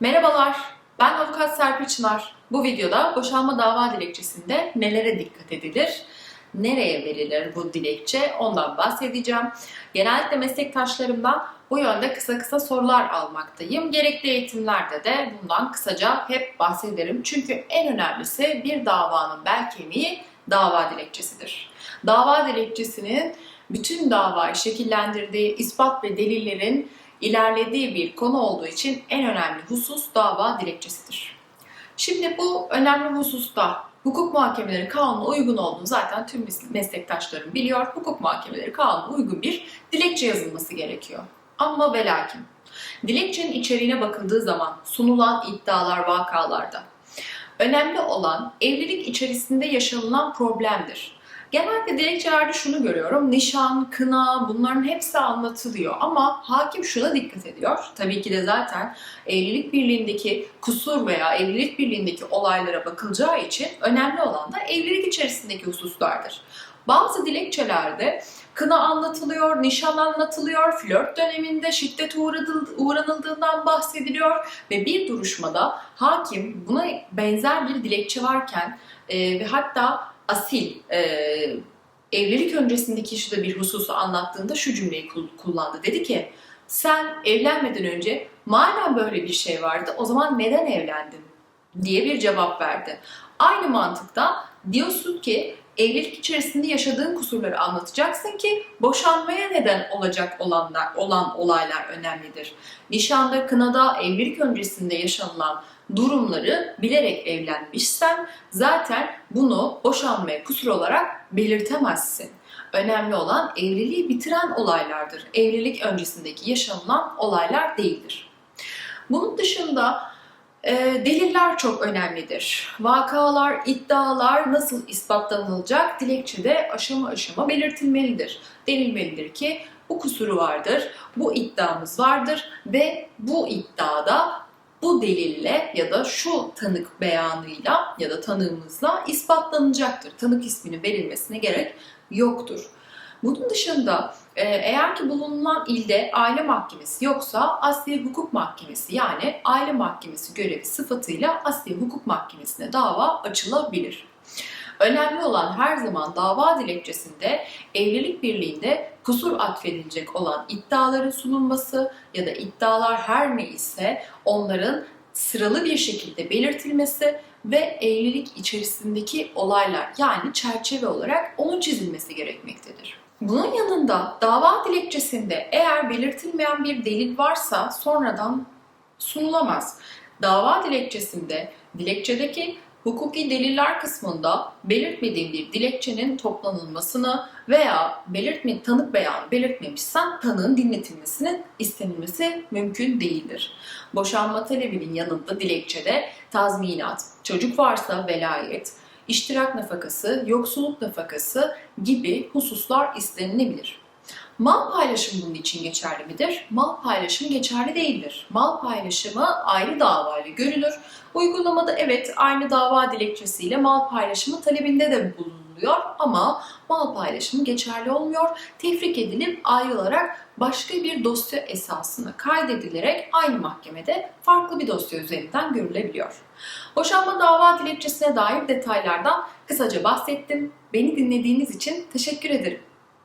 Merhabalar, ben Avukat Serpil Çınar. Bu videoda boşanma dava dilekçesinde nelere dikkat edilir, nereye verilir bu dilekçe ondan bahsedeceğim. Genellikle meslektaşlarımdan bu yönde kısa kısa sorular almaktayım. Gerekli eğitimlerde de bundan kısaca hep bahsederim. Çünkü en önemlisi bir davanın bel kemiği dava dilekçesidir. Dava dilekçesinin bütün davayı şekillendirdiği ispat ve delillerin ilerlediği bir konu olduğu için en önemli husus dava dilekçesidir. Şimdi bu önemli hususta hukuk muhakemeleri kanuna uygun olduğunu zaten tüm meslektaşlarım biliyor. Hukuk muhakemeleri kanuna uygun bir dilekçe yazılması gerekiyor. Ama ve lakin dilekçenin içeriğine bakıldığı zaman sunulan iddialar vakalarda önemli olan evlilik içerisinde yaşanılan problemdir. Genellikle dilekçelerde şunu görüyorum. Nişan, kına bunların hepsi anlatılıyor ama hakim şuna dikkat ediyor. Tabii ki de zaten evlilik birliğindeki kusur veya evlilik birliğindeki olaylara bakılacağı için önemli olan da evlilik içerisindeki hususlardır. Bazı dilekçelerde kına anlatılıyor, nişan anlatılıyor, flört döneminde şiddet uğranıldığından bahsediliyor ve bir duruşmada hakim buna benzer bir dilekçe varken e, ve hatta asil e, evlilik öncesindeki işte bir hususu anlattığında şu cümleyi kullandı. Dedi ki sen evlenmeden önce madem böyle bir şey vardı o zaman neden evlendin diye bir cevap verdi. Aynı mantıkta diyorsun ki evlilik içerisinde yaşadığın kusurları anlatacaksın ki boşanmaya neden olacak olanlar olan olaylar önemlidir. Nişanda, kınada, evlilik öncesinde yaşanılan durumları bilerek evlenmişsen zaten bunu boşanmaya kusur olarak belirtemezsin. Önemli olan evliliği bitiren olaylardır. Evlilik öncesindeki yaşanılan olaylar değildir. Bunun dışında e, deliller çok önemlidir. Vakalar, iddialar nasıl ispatlanılacak dilekçede aşama aşama belirtilmelidir. Denilmelidir ki bu kusuru vardır, bu iddiamız vardır ve bu iddiada bu delille ya da şu tanık beyanıyla ya da tanığımızla ispatlanacaktır. Tanık isminin verilmesine gerek yoktur. Bunun dışında e, eğer ki bulunan ilde aile mahkemesi yoksa asli hukuk mahkemesi yani aile mahkemesi görevi sıfatıyla asli hukuk mahkemesine dava açılabilir. Önemli olan her zaman dava dilekçesinde evlilik birliğinde kusur atfedilecek olan iddiaların sunulması ya da iddialar her neyse onların sıralı bir şekilde belirtilmesi ve evlilik içerisindeki olaylar yani çerçeve olarak onun çizilmesi gerekmektedir. Bunun yanında dava dilekçesinde eğer belirtilmeyen bir delil varsa sonradan sunulamaz. Dava dilekçesinde dilekçedeki hukuki deliller kısmında belirtmediğim bir dilekçenin toplanılmasını veya belirtme, tanık beyanı belirtmemişsen tanığın dinletilmesinin istenilmesi mümkün değildir. Boşanma talebinin yanında dilekçede tazminat, çocuk varsa velayet, iştirak nafakası, yoksulluk nafakası gibi hususlar istenilebilir. Mal paylaşımı bunun için geçerli midir? Mal paylaşımı geçerli değildir. Mal paylaşımı ayrı davayla görülür. Uygulamada evet aynı dava dilekçesiyle mal paylaşımı talebinde de bulunuluyor ama mal paylaşımı geçerli olmuyor. Tefrik edilip ayrılarak başka bir dosya esasına kaydedilerek aynı mahkemede farklı bir dosya üzerinden görülebiliyor. Boşanma dava dilekçesine dair detaylardan kısaca bahsettim. Beni dinlediğiniz için teşekkür ederim.